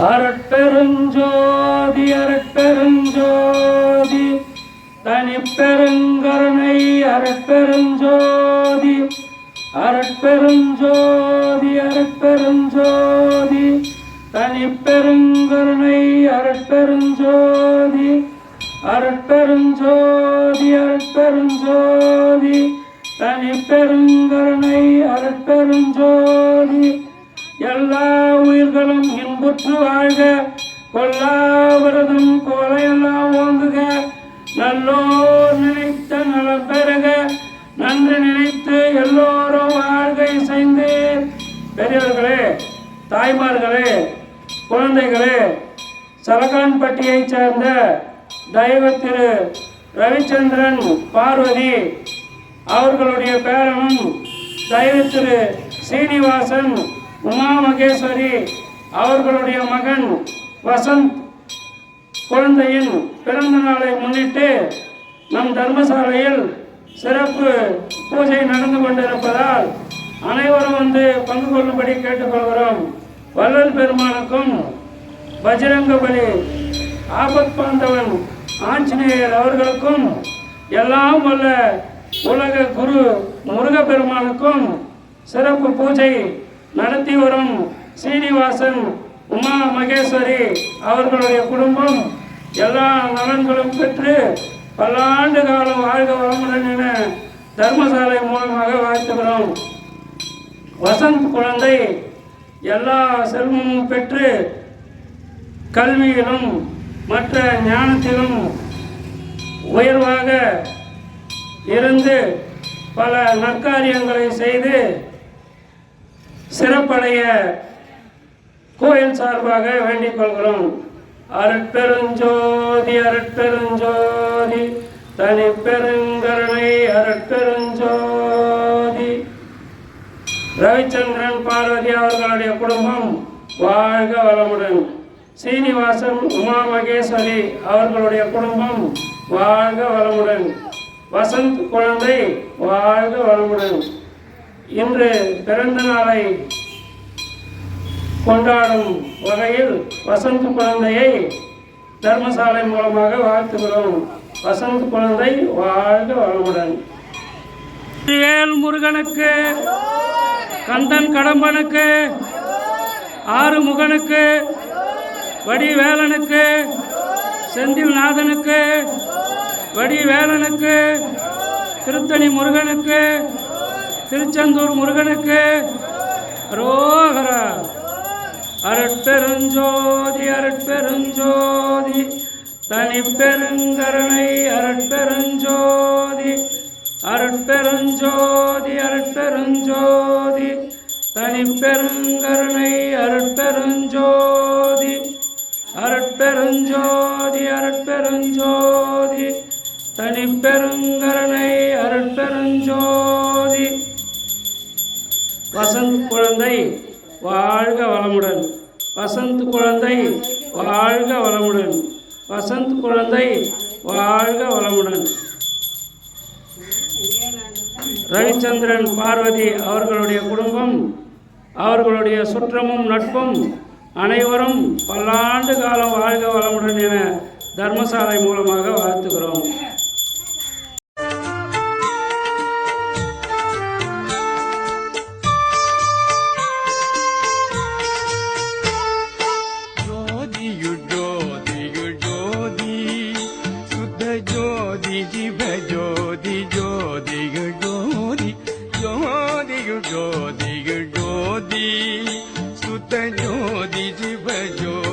அரட்பெருஞ்சோதி அரட்பெருஞ்சோதி தனிப்பெருங்கருணை அரட்பெருஞ்சோதி அரட்பெருஞ்சோதி அரட்பெருஞ்சோதி தனிப்பெருங்கருணை அரட்பெருஞ்சோதி அரட்பெருஞ்சோதி அரட்பெருஞ்சோதி தனிப்பெருங்கருணை அரட்பெருஞ்சோதி எல்லா உயிர்களும் இன்புற்று வாழ்க. கொல்லாவிரதம் கோலையெல்லாம் ஓங்குக. நல்லோர் நினைத்த நலம் பெறுக. நன்று நினைத்து எல்லோரும் வாழ்க செய்து பெரியவர்களே தாய்மார்களே குழந்தைகளே சலகான்பட்டியைச் சேர்ந்த தெய்வ திரு ரவிச்சந்திரன் பார்வதி அவர்களுடைய பேரனும் தெய்வ திரு சீனிவாசன் உமா மகேஸ்வரி அவர்களுடைய மகன் வசந்த் குழந்தையின் பிறந்த நாளை முன்னிட்டு நம் தர்மசாலையில் சிறப்பு பூஜை நடந்து கொண்டிருப்பதால் அனைவரும் வந்து பங்கு கொள்ளும்படி கேட்டுக்கொள்கிறோம். வள்ளல் பெருமானுக்கும் பஜரங்கபலி ஆபத் பாந்தவன் ஆஞ்சநேயர் அவர்களுக்கும் எல்லாம் வல்ல உலக குரு முருகப்பெருமானுக்கும் சிறப்பு பூஜை நடத்தி வரும் சீனிவாசன் உமா மகேஸ்வரி அவர்களுடைய குடும்பம் எல்லா நலன்களும் பெற்று பல்லாண்டு காலம் வாழ்க வளமுடன் என தர்மசாலை மூலமாக வாழ்த்துகிறோம். வசந்த் குழந்தை எல்லா செல்வமும் பெற்று கல்வியிலும் மற்ற ஞானத்திலும் உயர்வாக இருந்து பல நற்காரியங்களை செய்து சிறப்படைய கோயில் சார்பாக வேண்டிக் கொள்கிறோம். அருட்பெருஞ்சோதி அருட்பெருஞ்சோதி தனி பெருங்கருணை அருட்பெருஞ்சோதி. ரவிச்சந்திரன் பார்வதி அவர்களுடைய குடும்பம் வாழ்க வளமுடன். சீனிவாசன் உமா மகேஸ்வரி அவர்களுடைய குடும்பம் வாழ்க வளமுடன். வசந்த் குழந்தை வாழ்க வளமுடன். இன்று பிறந்த நாளை கொண்டாடும் வகையில் வசந்த் குழந்தையை தர்மசாலை மூலமாக வாழ்த்துகிறோம். வசந்த் குழந்தை வாழ்க வளமுடன். வேல் முருகனுக்கு கந்தன் கடம்பனுக்கு ஆறுமுகனுக்கு வடிவேலனுக்கு செந்தில் நாதனுக்கு வடிவேலனுக்கு திருத்தணி முருகனுக்கு திருச்செந்தூர் முருகனுக்கு ரோகரா. அரட்பெருஞ்சோதி அரட்பெருஞ்சோதி தனி பெருங்கருணை அரட்பெருஞ்சோதி அரட்பெருஞ்சோதி அருட்பெருஞ்சோதி தனி பெருங்கருணை அருட்பெருஞ்சோதி அருட்பெருஞ்சோதி அருட்பெருஞ்சோதி தனி பெருங்கருணை அருட்பெருஞ்சோதி வசந்த் குழந்தை வாழ்க வளமுடன். வசந்த் குழந்தை வாழ்க வளமுடன். வசந்த் குழந்தை வாழ்க வளமுடன். ரவிச்சந்திரன் பார்வதி அவர்களுடைய குடும்பம் அவர்களுடைய சுற்றமும் நட்பும் அனைவரும் பல்லாண்டு காலம் வாழ்க வளமுடன் என தர்மசாலை மூலமாக வாழ்த்துகிறோம். ஜோதி ஜோதிகள் ஜோதி ஜோதிகள் ஜோதிகள் ஜோதி சுத்த ஜோதி ज्योदिगि ஜோதி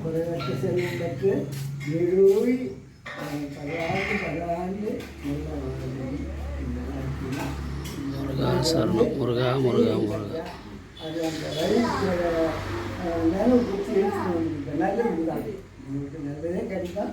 குறைவற்ற செல்வம் பெற்று எழுவி பல்லாண்டு பல்லாண்டு நல்ல வாழ்க்கை இந்த வாழ்க்கையில் முருகா சரணம் நல்லதே கிடைக்கும்